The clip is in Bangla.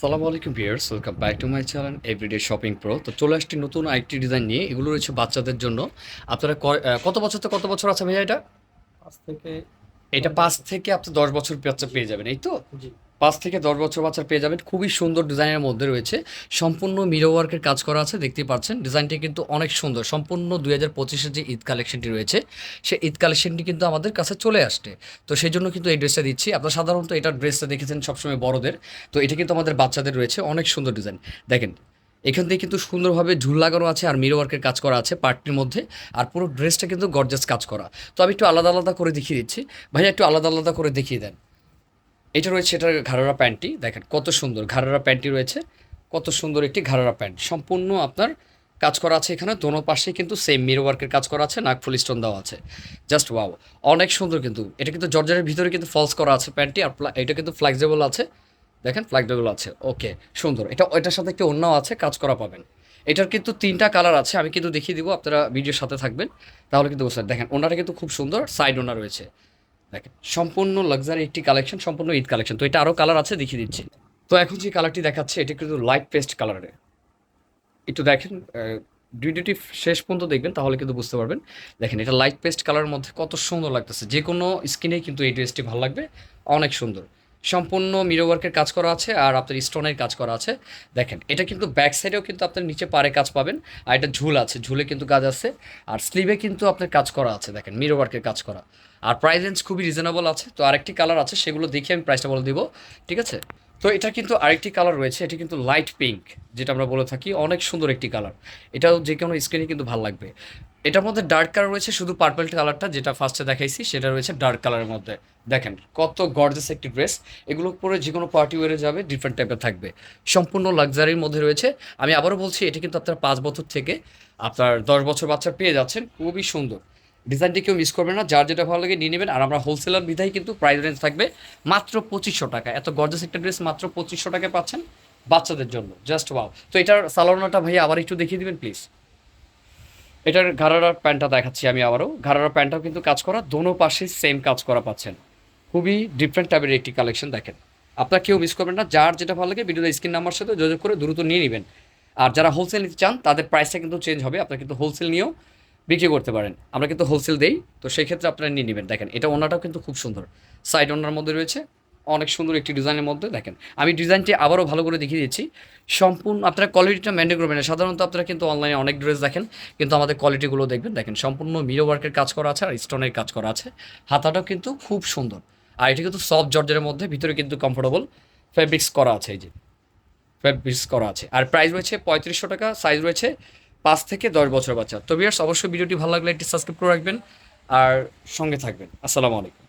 সালামু আলাইকুম viewers welcome back to my channel everyday shopping pro তো চলে আসছি নতুন আইটি ডিজাইন নিয়ে। এগুলো রয়েছে বাচ্চাদের জন্য। আপনারা কত বছর তো কত বছর আছে ভাইয়া এটা? পাঁচ থেকে এটা পাঁচ থেকে আপনি দশ বছর বাচ্চা পেয়ে যাবেন এই তো? জি। পাঁচ থেকে দশ বছর বাচ্চা পেয়ে যাবেন। খুবই সুন্দর ডিজাইনের মধ্যে রয়েছে। সম্পূর্ণ মিরো ওয়ার্কের কাজ করা আছে দেখতে পাচ্ছেন। ডিজাইনটি কিন্তু অনেক সুন্দর। সম্পূর্ণ দুই হাজার পঁচিশের যে ঈদ কালেকশনটি রয়েছে, সেই ঈদ কালেকশনটি কিন্তু আমাদের কাছে চলে আসছে। তো সেই জন্য কিন্তু এই ড্রেসটা দিচ্ছি। আপনারা সাধারণত এটার ড্রেসটা দেখেছেন সবসময় বড়দের। তো এটা কিন্তু আমাদের বাচ্চাদের রয়েছে। অনেক সুন্দর ডিজাইন দেখেন, এখান থেকে কিন্তু সুন্দরভাবে ঝুল লাগানো আছে আর মিরো ওয়ার্কের কাজ করা আছে পার্টটির মধ্যে। আর পুরো ড্রেসটা কিন্তু গর্জাস কাজ করা। তো আমি একটু আলাদা আলাদা করে দেখিয়ে দিচ্ছি। ভাইয়া, একটু আলাদা আলাদা করে দেখিয়ে দেন। এটা রয়েছে এটার ঘাড়ারা প্যান্টটি দেখেন কত সুন্দর ঘাড়ারা প্যান্টটি রয়েছে, কত সুন্দর একটি ঘাড়ারা প্যান্ট। সম্পূর্ণ আপনার কাজ করা আছে এখানে, দোনো পাশে কিন্তু সেম মিরো ওয়ার্কের কাজ করা আছে নাকফুল স্টোন দেওয়া আছে। জাস্ট ওয়াও অনেক সুন্দর কিন্তু, এটা কিন্তু জর্জারের ভিতরে কিন্তু ফলস করা আছে প্যান্টটি, আর এটা কিন্তু ফ্লেক্সিবল আছে। দেখেন ফ্লেক্সিবল আছে ওকে সুন্দর। এটা, এটার সাথে একটি অন্যও আছে, কাজ করা পাবেন। এটার কিন্তু তিনটা কালার আছে, আমি কিন্তু দেখিয়ে দিব, আপনারা ভিডিওর সাথে থাকবেন। তাহলে কিন্তু বুঝতে। দেখেন ওনাটা কিন্তু খুব সুন্দর সাইড ওনার রয়েছে। দেখেন, সম্পূর্ণ লাক্সারি একটি কালেকশন সম্পূর্ণ ঈদ কালেকশন তো এটা আরও কালার আছে, দেখিয়ে দিচ্ছি। তো এখন যে কালারটি দেখাচ্ছে, এটা কিন্তু লাইট পেস্ট কালারের একটু দেখেন ভিডিওটি শেষ পর্যন্ত দেখবেন, তাহলে কিন্তু বুঝতে পারবেন। দেখেন, এটা লাইট পেস্ট কালারের মধ্যে কত সুন্দর লাগতেছে। যে কোনো স্কিনে কিন্তু এই ড্রেসটি ভালো লাগবে, অনেক সুন্দর। সম্পূর্ণ মিরো ওয়ার্কের কাজ করা আছে আর আপনার স্টোনের কাজ করা আছে। দেখেন, এটা কিন্তু ব্যাক সাইডেও কিন্তু আপনার নিচে পারে কাজ পাবেন আর এটা ঝুল আছে, ঝুলে কিন্তু কাজ আছে আর স্লিভে কিন্তু আপনার কাজ করা আছে। দেখেন মিরো ওয়ার্কের কাজ করা। আর প্রাইস রেঞ্জ খুবই রিজনেবল আছে। তো আরেকটি কালার আছে, সেগুলো দেখে আমি প্রাইসটা বলে দিব। ঠিক আছে? তো এটা কিন্তু আরেকটি কালার রয়েছে, এটা কিন্তু লাইট পিঙ্ক যেটা আমরা বলে থাকি, অনেক সুন্দর একটি কালার এটাও যে কোনো স্কিনে কিন্তু ভালো লাগবে। এটার মধ্যে ডার্ক কালার রয়েছে, শুধু পার্পল কালারটা যেটা ফার্স্টে দেখাইছি, সেটা রয়েছে ডার্ক কালারের মধ্যে। দেখেন, কত গর্জেস একটি ড্রেস এগুলো পরে যে কোনো পার্টি ওয়ারে যাবে ডিফারেন্ট টাইপের থাকবে। সম্পূর্ণ লাক্সারির মধ্যে রয়েছে। আমি আবারও বলছি, এটি কিন্তু আপনার পাঁচ বছর থেকে আপনার দশ বছর বাচ্চা পেয়ে যাচ্ছেন, খুবই সুন্দর। ডিজাইনটি কেউ মিস করবে না, যার যেটা ভালো লাগে নিয়ে নেবেন। আর আমরা হোলসেলার বিধায় কিন্তু প্রাইস রেঞ্জ থাকবে মাত্র পঁচিশশো টাকা। এত গর্জাস একটা ড্রেস মাত্র পঁচিশশো টাকা পাচ্ছেন বাচ্চাদের জন্য। জাস্ট ওয়াও তো এটার সালোনাটা ভাইয়া আবার একটু দেখিয়ে দিবেন প্লিজ এটার ঘাড়ার প্যান্টটা দেখাচ্ছি আমি আবারও। ঘাড়ার প্যান্টটাও কিন্তু কাজ করা, দোনো পাশে সেম কাজ করা পাচ্ছেন। খুবই ডিফারেন্ট টাইপের একটি কালেকশন দেখেন। আপনার কেউ মিস করবেন না, যার যেটা ভালো লাগে ভিডিওতে স্ক্রিন নাম্বার সাথে যোগাযোগ করে দ্রুত নিয়ে নেবেন। আর যারা হোলসেল নিতে চান, তাদের প্রাইসটা কিন্তু চেঞ্জ হবে। আপনার কিন্তু হোলসেল নিয়েও বিক্রি করতে পারেন। আমরা কিন্তু হোলসেল দেই, তো সেই ক্ষেত্রে আপনারা নিয়ে নেবেন। দেখেন, এটা ওনাটাও কিন্তু খুব সুন্দর। সাইড ওনার মধ্যে রয়েছে, অনেক সুন্দর একটি ডিজাইনের মধ্যে। দেখেন, আমি ডিজাইনটি আবারও ভালো করে দেখিয়ে দিচ্ছি। সম্পূর্ণ, আপনারা কোয়ালিটিটা মেনটেন করবেন সাধারণত আপনারা কিন্তু অনলাইনে অনেক ড্রেস দেখেন, কিন্তু আমাদের কোয়ালিটিগুলো দেখবেন। দেখেন, সম্পূর্ণ মিরো ওয়ার্কের কাজ করা আছে আর স্টোনের কাজ করা আছে। হাতাটাও কিন্তু খুব সুন্দর। আর এটি কিন্তু সফট জর্জের মধ্যে, ভিতরে কিন্তু কমফোর্টেবল ফেব্রিক্স করা আছে, এই যে। ফেব্রিক্স করা আছে। আর প্রাইস রয়েছে পঁয়ত্রিশশো টাকা সাইজ রয়েছে পাঁচ থেকে দশ বছর বাচ্চা। তবে অবশ্যই ভিডিওটি ভালো লাগলে একটি সাবস্ক্রাইব করে রাখবেন। আর সঙ্গে থাকবেন। আসসালামু আলাইকুম।